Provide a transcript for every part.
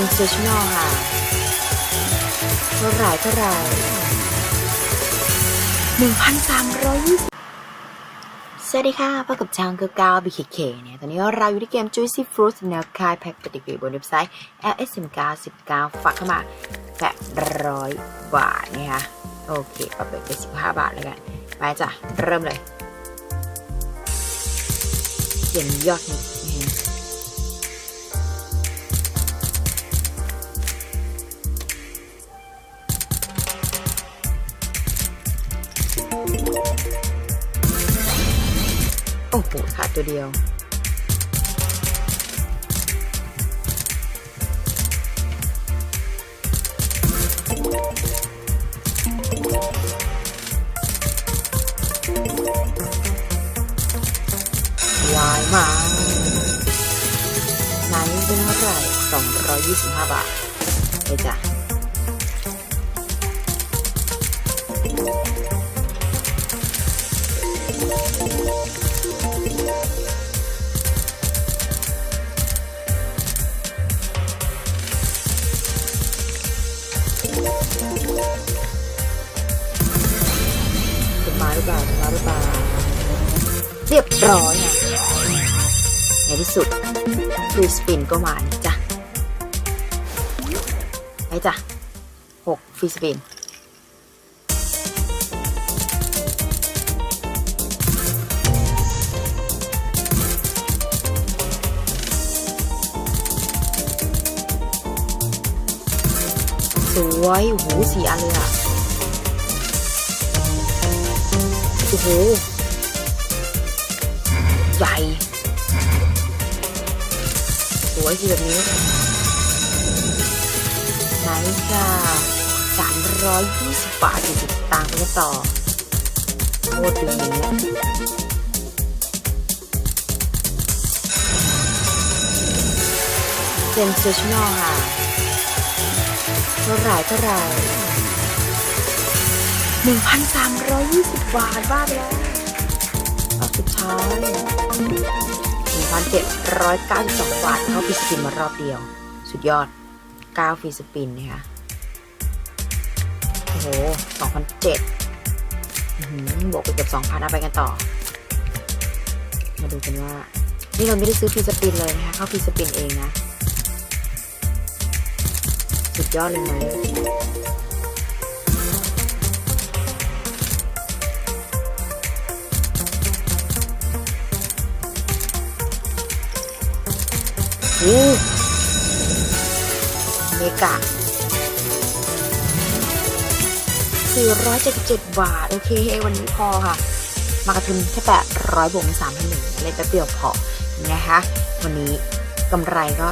นเซชันอลค่ะ เท่าไหร่เท่าไหร่หนึ่งพันสามร้อยยี่สิบสวัสดีค่ะพบกับชางเก้าเก้า BKK เนี่ย ตอนนี้เราอยู่ที่เกม Juicy Fruit แนวคายแพ็กปฏิกิริยบนเว็บไซต์ LSM 99ฝากเข้ามาแปดร้อยบาทนะคะโอเคเอาไปเป็นสิบห้าบาทแล้วกัน ไปจ้ะ เริ่มเลยเขียนยอดนิด โอ้โหขาดตัวเดียว วายมาไหนเป็นเท่าไหร่สองร้อยยี่สิบห้าบาทเลยจ้ะ มาหรือเปล่าจะมาหรือเปล่าเรียบร้อยอะในที่สุดฟรีสปินก็มานะจ๊ะไปจ้ะหกฟรีสปิน สวยโอ้โหสี่อันเลยอะโอ้โห ใหญ่ สวยสิแบบนี้ ไหนค่ะสามร้อยยี่สิบบาทอยู่ติดตามกันต่อโคตรดีเนี่ยเซนเซชันอลค่ะ เท่าไหร่เท่าไหร่หนึ่งพันสามร้อยยี่สิบบาทบ้าไปแล้วรอบสุดท้ายหนึ่งพันเจ็ดร้อยเก้าสิบสองบาทเข้าฟรีสปินมารอบเดียว สุดยอดเก้าฟรีสปินนะคะโอ้โหสองพันเจ็ดบวกไปเกือบสองพันเอาไปกันต่อ มาดูกันว่า นี่เราไม่ได้ซื้อฟีสปินเลยนะคะ เข้าฟีสปินเองนะ ยอดเลยไหมโอ้เมกะ477 บาท โอเค วันนี้พอค่ะ มากระทุนแค่800บวก3 0 0 1เลยแป๊บเดียวพอนะคะ วันนี้กำไรก็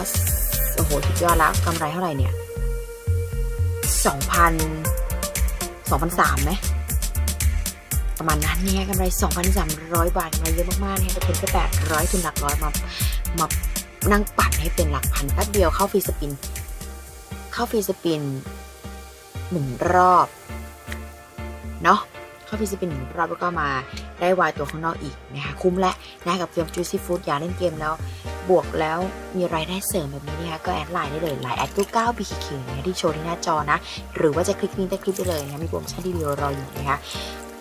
โอ้โหสุดยอดแล้วกำไรเท่าไหร่เนี่ย 2,000 2,003ไหมประมาณนั้นเนี่ยกำไร 2,300 บาทกำไรเยอะมากๆเนี่ยกระทุนแค่800ทุนหลักร้อยมามานั่งปั่นให้เป็นหลักพันแป๊บเดียวเข้าฟรีสปิน เข้าฟรีสปินหนึ่งรอบเนาะเข้าฟรีสปินหนึ่งรอบแล้วก็มาได้วายตัวข้างนอกอีกนะคะคุ้มและนะกับเกม Juicy Food อยากเล่นเกมแล้ว บวกแล้วมีรายได้เสริมแบบนี้นะคะก็แอดไลน์ได้เลยไลน์แอด9 9 BKK นะคะที่โชว์ที่หน้าจอนะ หรือว่าจะคลิกลิงก์ใต้คลิปได้เลยนะมีโปรโมชั่นที่ดีรออยู่นะคะ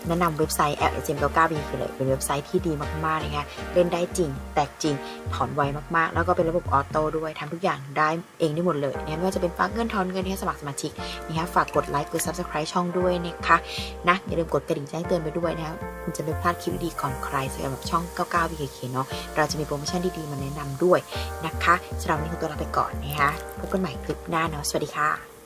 แนะนำเว็บไซต์ l s m 9 9 b เลยเป็นเว็บไซต์ที่ดีมากๆนะคะเล่นได้จริง แตกจริง ถอนไวมากๆ แล้วก็เป็นระบบออโต้ด้วยทำทุกอย่างได้เองได้หมดเลยเนี่ยไม่ว่าจะเป็นฝากเงินถอนเงินที่สมัครสมาชิกนะคะฝากกดไลค์กด subscribe ช่องด้วยนะคะนะอย่าลืมกดกระดิ่งแจ้งเตือนไปด้วยนะคะคุณจะไม่พลาดคลิปดีๆก่อนใครสำหรับช่อง 99 BKK เนาะเราจะมีโปรโมชั่นดีๆมาแนะนำด้วยนะคะสำหรับวันนี้ขอตัวลาไปก่อนนะคะพบกันใหม่คลิปหน้าเนาะสวัสดีค่ะ